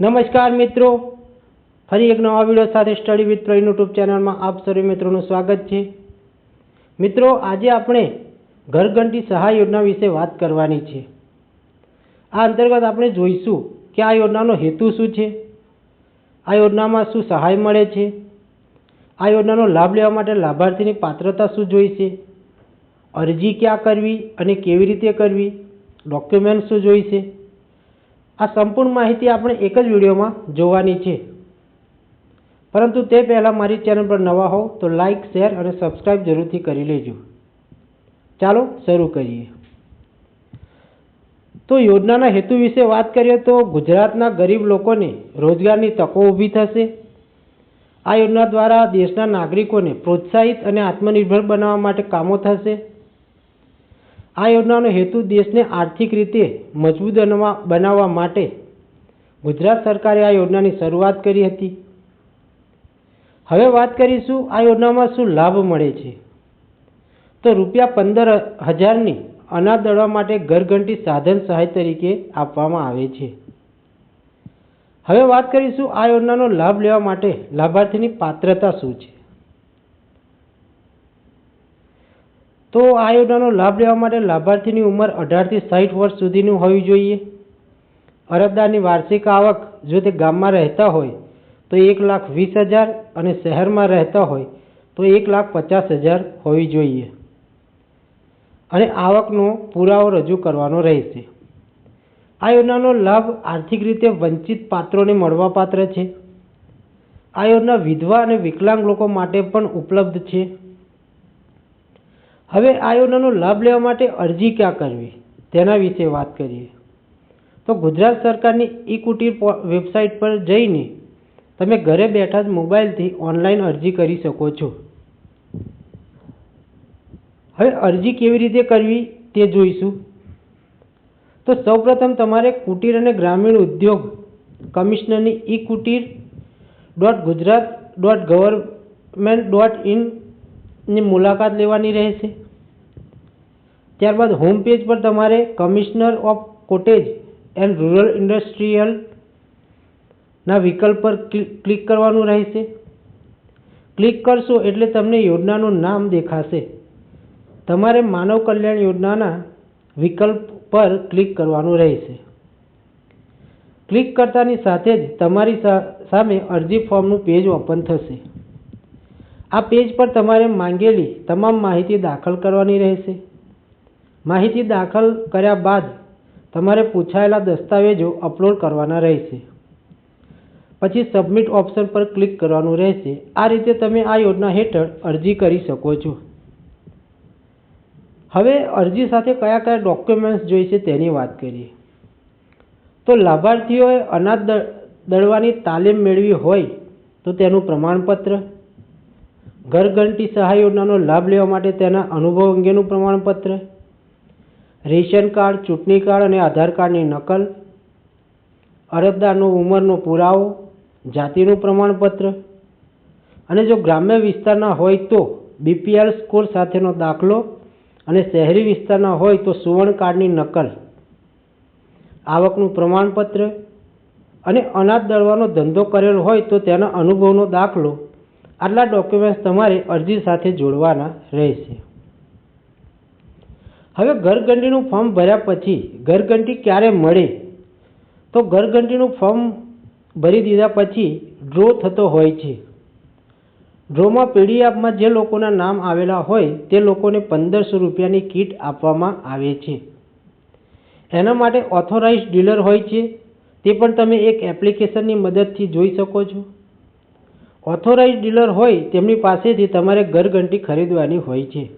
નમસ્કાર મિત્રો. ફરી એક નવા વીડિયો સાથે સ્ટડી વિથ પ્રવીણ યુટ્યુબ ચેનલમાં આપ સર્વે મિત્રોનું સ્વાગત છે. મિત્રો, આજે આપણે ઘરઘંટી સહાય યોજના વિશે વાત કરવાની છે. આ અંતર્ગત આપણે જોઈશું કે આ યોજનાનો હેતુ શું છે, આ યોજનામાં શું સહાય મળે છે, આ યોજનાનો લાભ લેવા માટે લાભાર્થીની પાત્રતા શું જોઈશે, અરજી ક્યાં કરવી અને કેવી રીતે કરવી, ડોક્યુમેન્ટ શું જોઈશે આ સંપૂર્ણ માહિતી આપણે એક જ વિડીયોમાં જોવાની છે. પરંતુ તે પહેલાં મારી ચેનલ પર નવા હો તો લાઇક શેર અને સબસ્ક્રાઈબ જરૂરથી કરી લેજો. ચાલો શરૂ કરીએ. તો યોજનાના હેતુ વિશે વાત કરીએ તો ગુજરાતના ગરીબ લોકોને રોજગારની તકો ઊભી થશે. આ યોજના દ્વારા દેશના નાગરિકોને પ્રોત્સાહિત અને આત્મનિર્ભર બનાવવા માટે કામો થશે. આ યોજનાનો હેતુ દેશને આર્થિક રીતે મજબૂત બનવા બનાવવા માટે ગુજરાત સરકારે આ યોજનાની શરૂઆત કરી હતી. હવે વાત કરીશું આ યોજનામાં શું લાભ મળે છે. તો રૂપિયા પંદર હજારની અનાજ દળવા માટે ઘરઘંટી સાધન સહાય તરીકે આપવામાં આવે છે. હવે વાત કરીશું આ યોજનાનો લાભ લેવા માટે લાભાર્થીની પાત્રતા શું છે. તો આ યોજનાનો લાભ લેવા માટે લાભાર્થીની ઉંમર અઢારથી સાઠ વર્ષ સુધીની હોવી જોઈએ. અરજદારની વાર્ષિક આવક જો તે ગામમાં રહેતા હોય, તો એક લાખ વીસ હજાર અને શહેરમાં રહેતા હોય, તો એક લાખ પચાસ હજાર હોવી જોઈએ. અને આવકનો પુરાવો રજૂ કરવાનો રહેશે. આ યોજનાનો લાભ આર્થિક રીતે વંચિત પાત્રોને મળવાપાત્ર છે. આ યોજના વિધવા અને વિકલાંગ લોકો માટે પણ ઉપલબ્ધ છે. હવે આ યોજનાનો લાભ લેવા માટે અરજી ક્યાં કરવી? તેના વિશે વાત કરીએ. તો ગુજરાત સરકારની ઈ કુટીર વેબસાઇટ પર જઈને તમે ઘરે બેઠા જ મોબાઈલથી ઓનલાઈન અરજી કરી શકો છો. હવે અરજી કેવી રીતે કરવી તે જોઈશું. તો સૌપ્રથમ તમારે કુટીર અને ગ્રામીણ ઉદ્યોગ કમિશનરની e Kutir dot Gujarat dot government dot ઇનની મુલાકાત લેવાની રહેશે. ત્યારબાદ હોમ પેજ પર તમારે commissioner of cottage and rural ઇન્ડસ્ટ્રીયલના વિકલ્પ પર ક્લિક કરવાનું રહેશે. ક્લિક કરશો એટલે તમને યોજનાનું નામ દેખાશે. તમારે માનવ કલ્યાણ યોજનાના વિકલ્પ પર ક્લિક કરવાનું રહેશે. ક્લિક કરતાની સાથે જ તમારી સામે અરજી ફોર્મનું પેજ ઓપન થશે. આ પેજ પર તમારે માંગેલી તમામ માહિતી દાખલ કરવાની રહેશે. માહિતી દાખલ કર્યા બાદ તમારે પૂછાયેલા દસ્તાવેજો અપલોડ કરવાના રહેશે. પછી સબમિટ ઓપ્શન પર ક્લિક કરવાનું રહેશે. આ રીતે તમે આ યોજના હેઠળ અરજી કરી શકો છો. હવે અરજી સાથે કયા કયા ડોક્યુમેન્ટ્સ જોઈશે તેની વાત કરીએ. તો લાભાર્થીઓએ અનાજ દળવાની તાલીમ મેળવી હોય તો તેનું પ્રમાણપત્ર, ઘરઘંટી સહાય યોજનાનો લાભ લેવા માટે તેના અનુભવ અંગેનું પ્રમાણપત્ર રેશન કાર્ડ, ચૂંટણી કાર્ડ અને આધાર કાર્ડની નકલ, અરજદારનો ઉંમરનો પુરાવો, જાતિનું પ્રમાણપત્ર અને જો ગ્રામ્ય વિસ્તારના હોય તો બીપીએલ સ્કોર સાથેનો દાખલો અને શહેરી વિસ્તારના હોય તો સુવર્ણ કાર્ડની નકલ, આવકનું પ્રમાણપત્ર અને અનાજ દળવાનો ધંધો કરેલો હોય તો તેના અનુભવનો દાખલો, આટલા ડોક્યુમેન્ટ્સ તમારે અરજી સાથે જોડવાના રહેશે. હવે ઘરઘંટીનું ફોર્મ ભર્યા પછી ઘરઘંટી ક્યારે મળે? તો ઘરઘંટીનું ફોર્મ ભરી દીધા પછી ડ્રો થતો હોય છે. ડ્રોમાં પીડીએફમાં જે લોકોના નામ આવેલા હોય તે લોકોને પંદરસો રૂપિયાની કીટ આપવામાં આવે છે. એના માટે ઓથોરાઇઝ ડીલર હોય છે. તે પણ તમે એક એપ્લિકેશનની મદદથી જોઈ શકો છો. ઓથોરાઇઝ ડીલર હોય તેમની પાસેથી તમારે ઘરઘંટી ખરીદવાની હોય છે.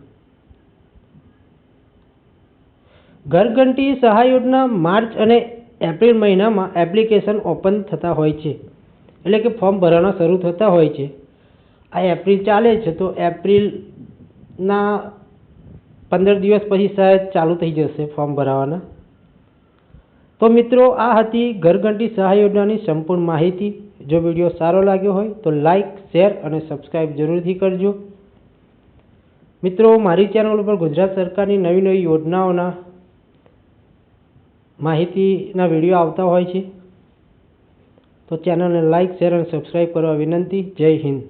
ઘરઘંટી સહાય યોજના માર્ચ અને એપ્રિલ મહિનામાં એપ્લિકેશન ઓપન થતા હોય છે. એટલે કે ફોર્મ ભરવાના શરૂ થતા હોય છે. આ એપ્રિલ ચાલે છે, તો એપ્રિલના પંદર દિવસ પછી સાહેબ ચાલુ થઈ જશે ફોર્મ ભરાવાના. તો મિત્રો, આ હતી ઘરઘંટી સહાય યોજનાની સંપૂર્ણ માહિતી. જો વીડિયો સારો લાગ્યો હોય, તો લાઇક શેર અને સબસ્ક્રાઈબ જરૂરથી કરજો. મિત્રો, મારી ચેનલ ઉપર ગુજરાત સરકારની નવી નવી યોજનાઓના માહિતીના વીડિયો આવતા હોય છે. તો ચેનલને લાઇક શેર અને સબસ્ક્રાઈબ કરવા વિનંતી. જય હિન્દ.